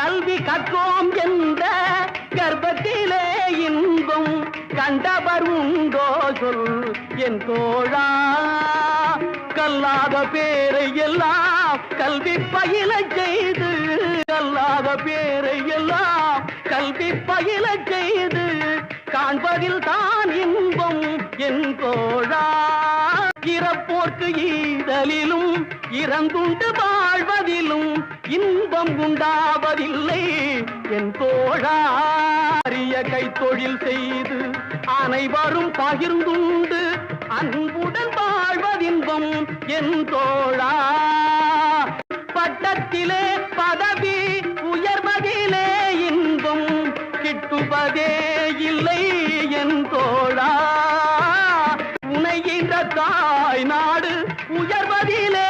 கல்வி கற்றோம் என்ற கர்ப்பத்திலே இன்பம் கண்டவர் உண்டோ சொல் என் தோழா கல்லாத பேரை எல்லாம் கல்வி பயில செய்து கல்லாத பேரை எல்லாம் கல்வி பயில செய்து காண்பதில் தான் இன்பம் என் தோழா. இறப்போர்க்கு ஈதலிலும் இறந்துண்டு வாழ்வதிலும் துன்பம் உண்டாவதில்லை. என் தோழாரிய கைத்தொழில் செய்து அனைவரும் பகிர்ந்துண்டு அன்புடன் வாழ்வதின்பம் என் தோழா. பட்டத்திலே பதவி உயர்வதிலே இன்பம் கிட்டுவதே இல்லை என் தோழா. உனைகின்ற தாய் நாடு உயர்வதிலே